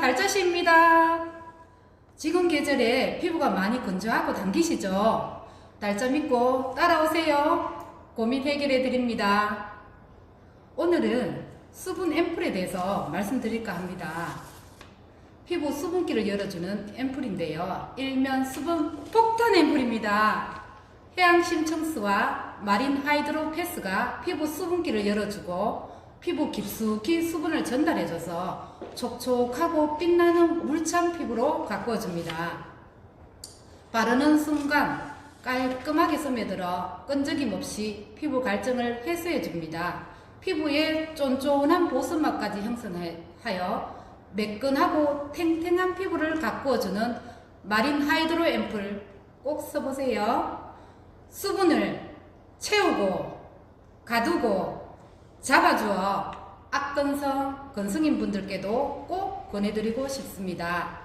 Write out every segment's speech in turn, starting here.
달짜씨입니다. 지금 계절에 피부가 많이 건조하고 당기시죠? 달짜 믿고 따라오세요. 고민 해결해 드립니다. 오늘은 수분 앰플에 대해서 말씀드릴까 합니다. 피부 수분기를 열어주는 앰플인데요. 일면 수분 폭탄 앰플입니다. 해양심 청스와 마린 하이드로 패스가 피부 수분기를 열어주고 피부 깊숙이 수분을 전달해줘서 촉촉하고 빛나는 물찬 피부로 가꾸어줍니다. 바르는 순간 깔끔하게 스며들어 끈적임 없이 피부 갈증을 해소해줍니다. 피부에 쫀쫀한 보습막까지 형성하여 매끈하고 탱탱한 피부를 가꾸어주는 마린 하이드로 앰플 꼭 써보세요. 수분을 채우고 가두고 잡아주어 악건성 건성인 분들께도 꼭 권해드리고 싶습니다.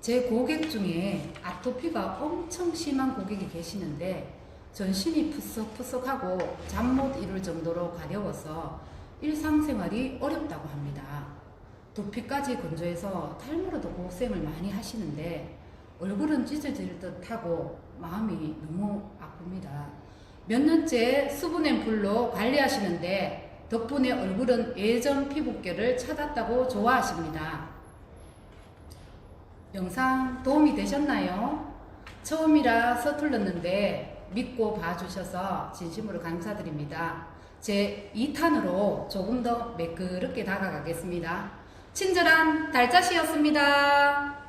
제 고객 중에 아토피가 엄청 심한 고객이 계시는데 전신이 푸석푸석하고 잠 못 이룰 정도로 가려워서 일상생활이 어렵다고 합니다. 두피까지 건조해서 탈모로도 고생을 많이 하시는데 얼굴은 찢어질 듯하고 마음이 너무 아픕니다. 몇 년째 수분 앰플로 관리하시는데 덕분에 얼굴은 예전 피부결을 찾았다고 좋아하십니다. 영상 도움이 되셨나요? 처음이라 서툴렀는데 믿고 봐주셔서 진심으로 감사드립니다. 제 2탄으로 조금 더 매끄럽게 다가가겠습니다. 친절한 달짜시였습니다.